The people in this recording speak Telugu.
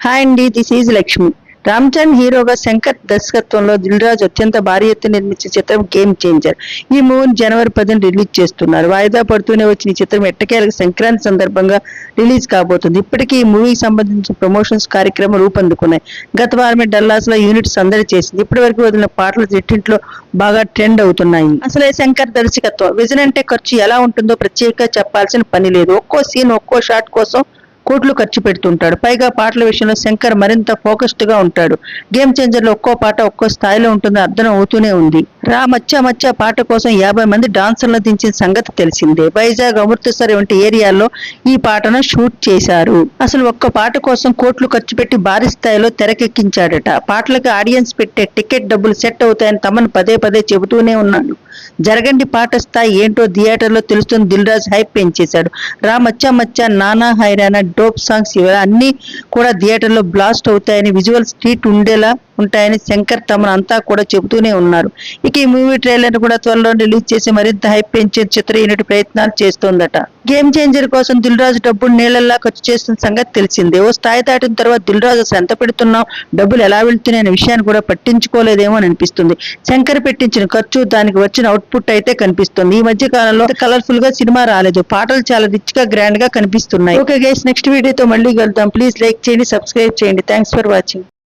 హాయ్ అండి దిస్ ఈజ్ లక్ష్మి రామ్ చంద్ హీరోగా శంకర్ దర్శకత్వంలో దిల్ అత్యంత భారీ ఎత్తున నిర్మించిన చిత్రం గేమ్ చేంజర్ ఈ మూవీని జనవరి పదిన రిలీజ్ చేస్తున్నారు. వాయిదా పడుతూనే వచ్చిన ఈ చిత్రం ఎట్టకేలకు సంక్రాంతి సందర్భంగా రిలీజ్ కాబోతుంది. ఇప్పటికీ ఈ మూవీకి సంబంధించిన ప్రమోషన్స్ కార్యక్రమం రూపొందుకున్నాయి. గత వారమే డల్లాస్లో యూనిట్ సందడి చేసింది. ఇప్పటి వరకు వదిలిన పాటలు రెట్టింట్లో బాగా ట్రెండ్ అవుతున్నాయి. అసలే శంకర్ దర్శకత్వం విజన్ అంటే ఖర్చు ఎలా ఉంటుందో ప్రత్యేకంగా చెప్పాల్సిన పని లేదు. ఒక్కో సీన్ ఒక్కో షాట్ కోసం కోట్లు ఖర్చు పెడుతుంటాడు. పైగా పాటల విషయంలో శంకర్ మరింత ఫోకస్డ్గా ఉంటాడు. గేమ్ చేంజర్లో ఒక్కో పాట ఒక్కో స్థాయిలో ఉంటుందో అర్థం అవుతూనే ఉంది. రా మచ్చ మచ్చ పాట కోసం యాభై మంది డాన్సర్లు దించిన సంగతి తెలిసిందే. వైజాగ్ అమృతసర్ వంటి ఏరియాల్లో ఈ పాటను షూట్ చేశారు. అసలు ఒక్క పాట కోసం కోట్లు ఖర్చు పెట్టి భారీ స్థాయిలో తెరకెక్కించాడట. పాటలకు ఆడియన్స్ పెట్టే టికెట్ డబ్బులు సెట్ అవుతాయని తమను పదే పదే చెబుతూనే ఉన్నాడు. జరగండి పాట స్థాయి ఏంటో థియేటర్లో తెలుస్తుంది. దిల్ రాజ్ హైప్ పెంచేశాడు రా మచ్చా మచ్చా నానా హైరానా డోప్ సాంగ్స్ ఇవన్నీ అన్ని కూడా థియేటర్లో బ్లాస్ట్ అవుతాయని విజువల్ స్ట్రీట్ ఉండేలా ఉంటాయని శంకర్ తమను అంతా కూడా చెబుతూనే ఉన్నారు. ఇక ఈ మూవీ ట్రైలర్ కూడా త్వరలో రిలీజ్ చేసి మరింత హైప్ పెంచే చిత్ర యూనిట్ ప్రయత్నాలు చేస్తోందట. గేమ్ చేంజర్ కోసం దిల్ రాజు డబ్బులు నీళ్ళల్లా ఖర్చు చేస్తున్న సంగతి తెలిసిందే. ఓ స్థాయి దాటిన తర్వాత దిల్ రాజు అసలు ఎంత పెడుతున్నాం డబ్బులు ఎలా వెళ్తున్నాయి అనే విషయాన్ని కూడా పట్టించుకోలేదేమో అని అనిపిస్తుంది. శంకర్ పెట్టించిన ఖర్చు దానికి వచ్చిన అవుట్పుట్ అయితే కనిపిస్తుంది. ఈ మధ్య కాలంలో కలర్ఫుల్గా సినిమా రాలేదు. పాటలు చాలా రిచ్గా గ్రాండ్గా కనిపిస్తున్నాయి. ఓకే గైస్ నెక్స్ట్ వీడియోతో మళ్ళీ కలుద్దాం. ప్లీజ్ లైక్ చేయండి సబ్స్క్రైబ్ చేయండి. Thanks for watching